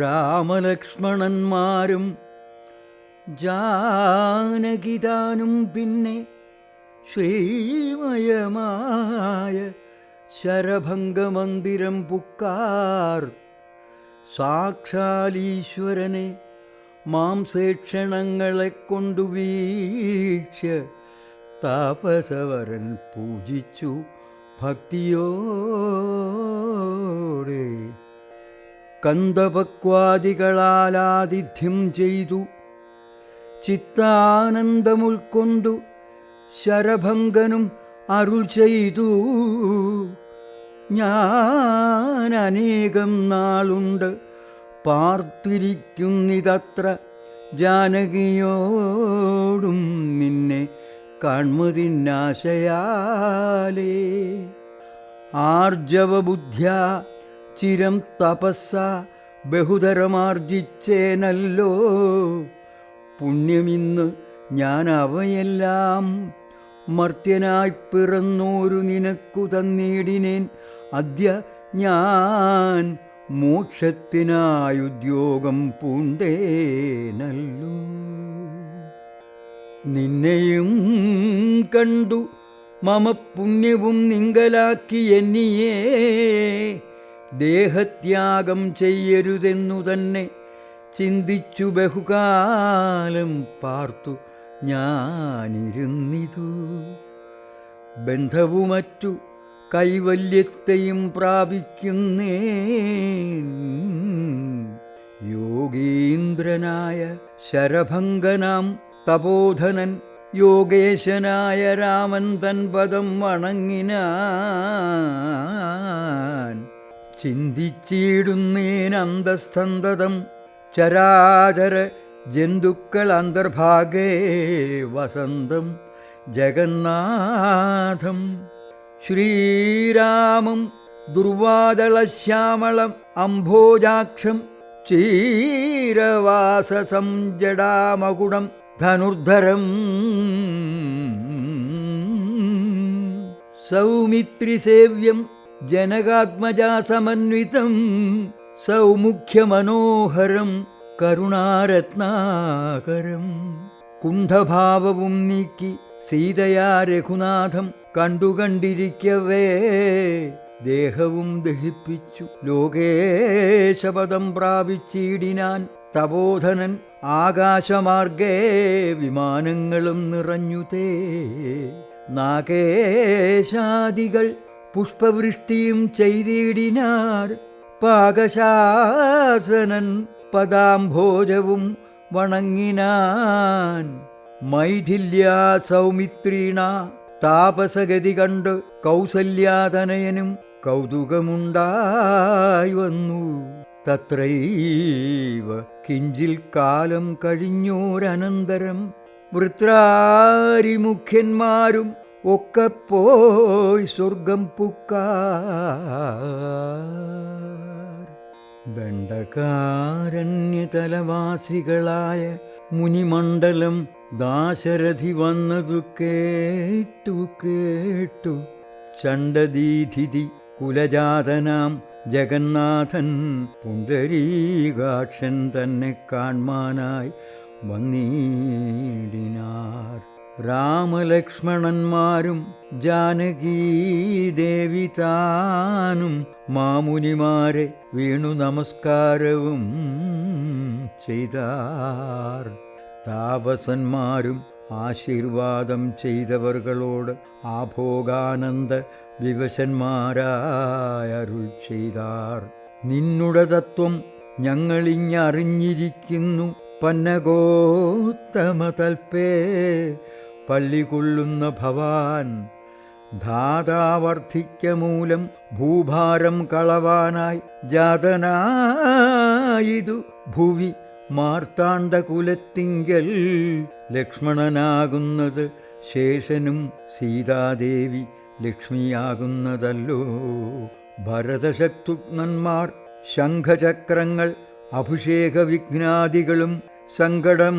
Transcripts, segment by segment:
രാമലക്ഷ്മണന്മാരും ജാനകിതാനും പിന്നെ ശ്രീമയമായ ശരഭംഗമന്ദിരം പുക്കാർ. സാക്ഷാലീശ്വരനെ മാംസേക്ഷണങ്ങളെ കൊണ്ടു വീക്ഷ താപസവരൻ പൂജിച്ചു ഭക്തിയോടെ. കന്ദപക്വാദികളാലാതിഥ്യം ചെയ്തു. ചിത്താനന്ദമുൾക്കൊണ്ടു ശരഭംഗനും അരുൾ ചെയ്തു. ഞാൻ നാളുണ്ട് പാർത്തിരിക്കുന്നിതത്ര ജാനകിയോടും നിന്നെ കൺമുതിന്നാശയാലേ. ആർജവബുദ്ധ്യ ചിരം തപസ്സ ബഹുതരമാർജിച്ചേനല്ലോ പുണ്യമിന്ന് ഞാൻ അവയെല്ലാം മർത്യനായി പിറന്നോരു നിനക്കു തന്നീടിനേൻ അദ്യ ഞാൻ മോക്ഷത്തിനായുദ്യോഗം പൂണ്ടേനല്ലോ. നിന്നെയും കണ്ടു മമ പുണ്യവും നിങ്കലാക്കി എന്നിയേ ദേഹത്യാഗം ചെയ്യരുതെന്നു തന്നെ ചിന്തിച്ചു ബഹുകാലം പാർത്തു ഞാനിരുന്നിതു. ബന്ധവുമറ്റു കൈവല്യത്തെയും പ്രാപിക്കുന്നേ യോഗീന്ദ്രനായ ശരഭംഗനാം തപോധനൻ യോഗേശനായ രാമൻ തൻ പദം വണങ്ങിനാൻ. ചിന്തിച്ചിടുന്നേൻ അന്തസ്തന്തതം ചരാചര ജന്തുക്കൾ അന്തർഭാഗേ വസന്തം. ജഗന്നാഥം. ശ്രീരാമം ദുർവാദളശ്യാമളം അംഭോജാക്ഷം ചീരവാസസം ജടാമകുടം ധനുർധരം. സൗമിത്രിസേവ്യം ജനകാത്മജാസമന്വിതം സൗമുഖ്യമനോഹരം കരുണാരത്നാകരം. കുണ്ഠഭാവവും നീക്കി സീതയാ രഘുനാഥം കണ്ടുകണ്ടിരിക്കവേ ദേഹവും ദഹിപ്പിച്ചു ലോകേശപദം പ്രാപിച്ചിടിനാൻ തപോധനൻ ആകാശമാർഗേ വിമാനങ്ങളും നിറഞ്ഞുതേ. നാഗേശാദികൾ പുഷ്പവൃഷ്ടിയും ചെയ്തിടിനാർ പാകശാസനൻ പദാംഭോജവും വണങ്ങിനാൻ. മൈഥില്യാ സൗമിത്രീണ താപസഗതി കണ്ട് കൗസല്യാതനയനും കൗതുകമുണ്ടായി വന്നു. തത്രൈവ കിഞ്ചിൽ കാലം കഴിഞ്ഞോരനന്തരം വൃത്രാരിമുഖ്യന്മാരും ഒക്കെ പോയി സ്വർഗം ദണ്ഡകാരണ്യതലവാസികളായ മുനിമണ്ഡലം ദാശരഥി വന്നതു കേട്ടു കേട്ടു. ചണ്ഡദീധിതി കുലജാതനാം ജഗന്നാഥൻ പുണ്ടരീകാക്ഷൻ തന്നെ കാൺമാനായി വന്നീടിനാർ. രാമലക്ഷ്മണന്മാരും ജാനകീദേവി താനും മാമുനിമാരെ വീണു നമസ്കാരവും ചെയ്താർ. താപസന്മാരും ആശീർവാദം ചെയ്തവർകളോട് ആഭോഗാനന്ദ വിവശന്മാരായ വിവശന്മാരായരുൾ ചെയ്താർ. നിന്നുടെ തത്വം ഞങ്ങളിഞ്ഞറിഞ്ഞിരിക്കുന്നു പന്നഗോത്തമ തൽപ്പേ പള്ളികൊള്ളുന്ന ഭവാൻ ധാതാവർദ്ധിക്ക മൂലം ഭൂഭാരം കളവാനായി ജാതനായിതു ഭുവി മാർത്താണ്ഡകുലത്തിങ്കൽ ലക്ഷ്മണനാകുന്നത് ശേഷനും സീതാദേവി ലക്ഷ്മിയാകുന്നതല്ലോ. ഭരതശത്രുഘ്നന്മാർ ശംഖചക്രങ്ങൾ അഭിഷേക വിഘ്നാദികളും സങ്കടം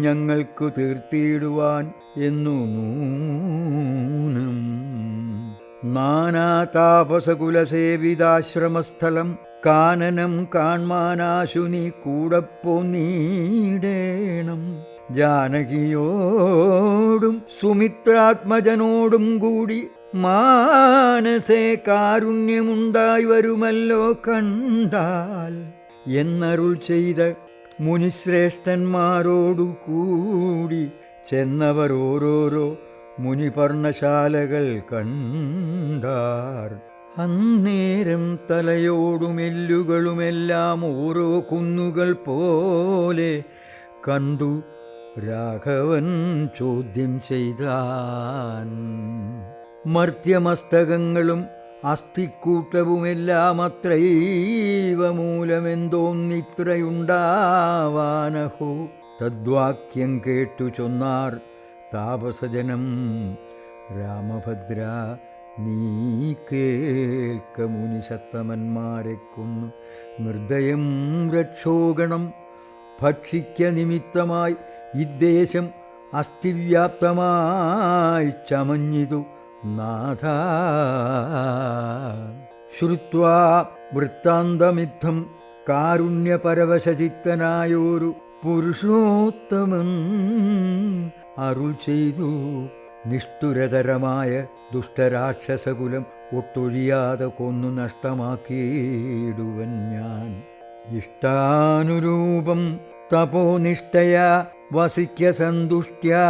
ഞങ്ങൾക്കു തീർത്തിയിടുവാൻ എന്നു നൂനം നാനാതാപസകുലസേവിതാശ്രമസ്ഥലം കാനനം കാൺമാനാശുനി കൂടപ്പൊന്നീടേണം കൂടെ പോന്നീടേണം ജാനകിയോടും സുമിത്രാത്മജനോടും കൂടി മാനസേ കാരുണ്യമുണ്ടായി വരുമല്ലോ കണ്ടാൽ. എന്നരുൾ ചെയ്ത മുനിശ്രേഷ്ഠന്മാരോടു കൂടി ചെന്നവർ ഓരോരോ മുനിപർണശാലകൾ കണ്ടാർ. അന്നേരം തലയോടുമെല്ലുകളുമെല്ലാം ഓരോ കുന്നുകൾ പോലെ കണ്ടു രാഘവൻ ചോദ്യം ചെയ്താൻ. മർത്യമസ്തകങ്ങളും അസ്ഥിക്കൂട്ടവുമെല്ലാം അത്രൈവ മൂലമെന്തോന്നിത്രയുണ്ടാവാനഹോ തദ്വാക്യം കേട്ടു ചൊന്നാർ താപസജനം രാമഭദ്ര നീ കേൾക്ക മുനിസത്തമന്മാരെ കൊന്നു നിർദ്ദയം രക്ഷോഗണം. ഭക്ഷിക്ക നിമിത്തമായി ഇദ്ദേശം അസ്ഥിവ്യാപ്തമായി ചമഞ്ഞിതു. നാഥ. ശ്രുവാ വൃത്താന്തമിദ്ധം കാരുണ്യപരവശചിത്തനായൊരു പുരുഷോത്തമൻ അരുൾ ചെയ്തു. നിഷ്ഠുരതരമായ ദുഷ്ടരാക്ഷസകുലം ഒട്ടൊഴിയാതെ കൊന്നു നഷ്ടമാക്കിയിടുവൻ ഞാൻ. ഇഷ്ടാനുരൂപം തപോനിഷ്ഠയാ വസിക്ക സന്തുഷ്ട്യാ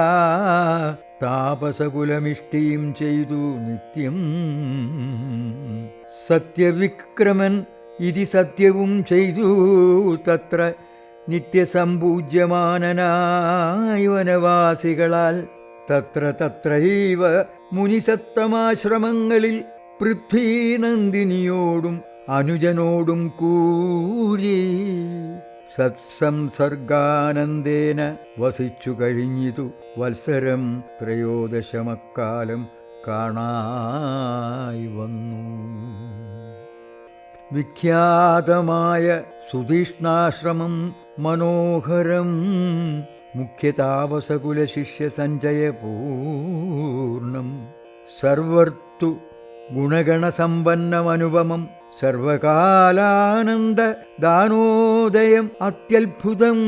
താപസകുലമിഷ്ടിയും ചെയ്തു നിത്യം. സത്യവിക്രമൻ ഇതി സത്യവും ചെയ്തു തത്ര നിത്യസമ്പൂജ്യമാനനായ വനവാസികളാൽ തത്ര തത്രൈവ മുനിസത്തമാശ്രമങ്ങളിൽ പൃഥ്വീനന്ദിനിയോടും അനുജനോടും കൂടി. സത്സംസർഗാനന്ദേന വസിച്ചു കഴിഞ്ഞിതു. വത്സരം ത്രയോദശമക്കാലം കാണായി വന്നു. വിഖ്യാതമായ സുതീഷ്ണാശ്രമം മനോഹരം മുഖ്യതാപസകുലശിഷ്യ സഞ്ചയപൂർണം. സർവർത്തു ഗുണഗണസമ്പന്നമനുപമം സർവകാലാനന്ദ ദാനോദയം അത്യത്ഭുതം.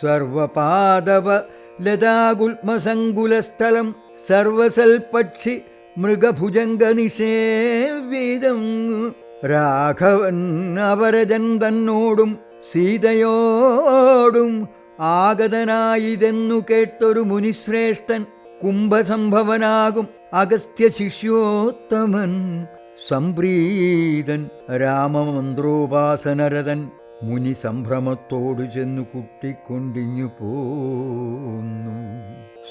സർവപാദവ ലതാഗുൽമസങ്കുലസ്ഥലം സർവസൽപക്ഷി മൃഗഭുജംഗനിഷേവിതം. രാഘവൻ അവരജൻ തന്നോടും സീതയോടും ആഗതനായിതെന്നു കേട്ടൊരു മുനിശ്രേഷ്ഠൻ കുംഭസംഭവനാകും അഗസ്ത്യ ശിഷ്യോത്തമൻ സംപ്രീതൻ രാമമന്ത്രോപാസനരതൻ മുനി സംഭ്രമത്തോടു ചെന്നു കുട്ടിക്കൊണ്ടിഞ്ഞു പോന്നു.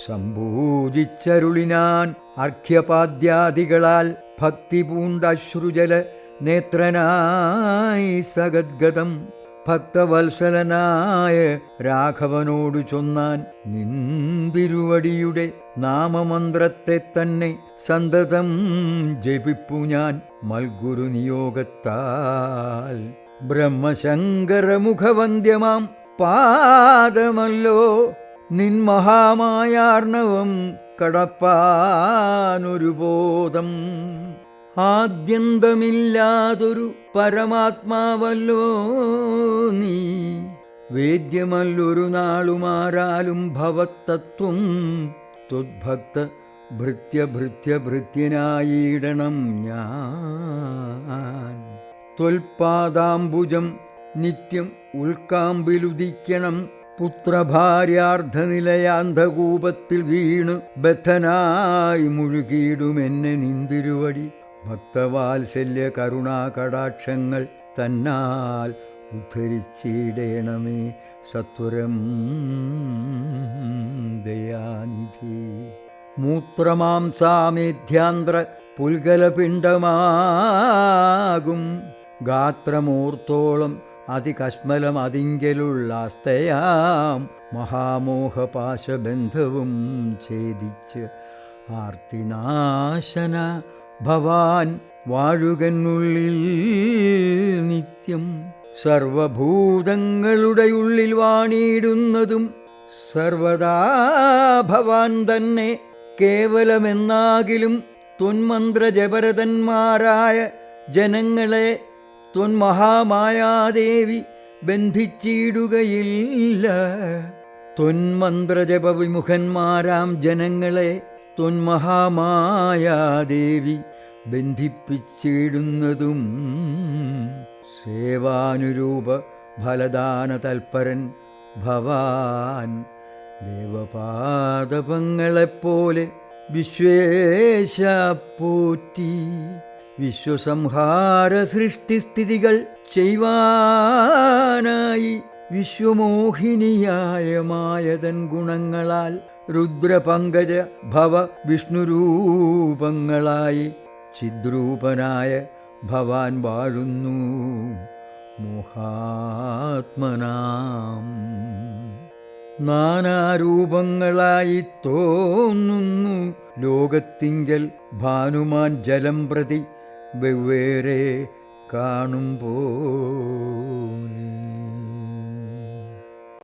സംബോധിച്ചരുളിനാൻ അർഘ്യപാദ്യാദികളാൽ ഭക്തി പൂണ്ടശ്രുജല നേത്രനായി സഗദ്ഗതം ഭക്തവത്സലനായ രാഘവനോടു ചൊന്നാൻ നിന്തിരുവടിയുടെ നാമമന്ത്രത്തെ തന്നെ സന്തതം ജപിപ്പു ഞാൻ മൽഗുരു നിയോഗത്താൽ. ബ്രഹ്മശങ്കരമുഖവന്ദ്യമാം പാദമല്ലോ നിൻ മഹാമായാർണവം കടപ്പാനൊരു ബോധം ആദ്യന്തമില്ലാതൊരു പരമാത്മാവല്ലോ നീ. വേദ്യമല്ലൊരു നാളുമാരാലും ഭവത്തത്വം ത്വദ്ഭക്ത ഭൃത്യഭൃത്യഭൃത്യനായിടണം ഞാൻ. ത്വൽപാദാംബുജം നിത്യം ഉൾക്കാമ്പിലുദിക്കണം. പുത്രഭാര്യാർദ്ധനിലയാന്ധകൂപത്തിൽ വീണു ബദ്ധനായി മുഴുകിയിടുമെന്നെ നിന്തിരുവടി. ഭക്തവാത്സല്യ കരുണാകടാക്ഷങ്ങൾ തന്നാൽ ഉദ്ധരിച്ചിടേണമേ സത്വരം ദയാനിധി. മൂത്രമാംസാമേധ്യാന്ത്ര പുൽകലപിണ്ഡമാകും ഗാത്രമൂർത്തോളം അതികശ്മലം അതിങ്കലുള്ള അസ്തയാം മഹാമോഹപാശബന്ധവും ഛേദിച്ച് ആർത്തിനാശന ഭവാൻ വാഴുകനുള്ളിൽ നിത്യം സർവഭൂതങ്ങളുടെ ഉള്ളിൽ വാണിയിടുന്നതും സർവദാ ഭവാൻ തന്നെ കേവലമെന്നാകിലും ത്വന്മന്ത്രജപരതന്മാരായ ജനങ്ങളെ ത്വന്മഹാമായാദേവി ബന്ധിച്ചിടുകയില്ല. തൊന്മന്ത്രജപവിമുഖന്മാരാം ജനങ്ങളെ ത്വന്മഹാമായാദേവി ബന്ധിപ്പിച്ചിടുന്നതും സേവാനുരൂപ ഫലദാന തൽപരൻ ഭവാൻ ദേവപാദപങ്ങളെപ്പോലെ വിശ്വേശ വിശ്വസംഹാര സൃഷ്ടിസ്ഥിതികൾ ചെയ്യുവാനായി വിശ്വമോഹിനിയായ മായതൻ ഗുണങ്ങളാൽ രുദ്രപങ്കജ ഭവ വിഷ്ണുരൂപങ്ങളായി ചിദ്രൂപനായ ഭവാൻ വാഴുന്നു. മോഹാത്മനാം. നാനാരൂപങ്ങളായി തോന്നുന്നു. ലോകത്തിങ്കൽ ഭാനുമാൻ ജലം പ്രതി വെവ്വേറെ കാണുമ്പോൾ.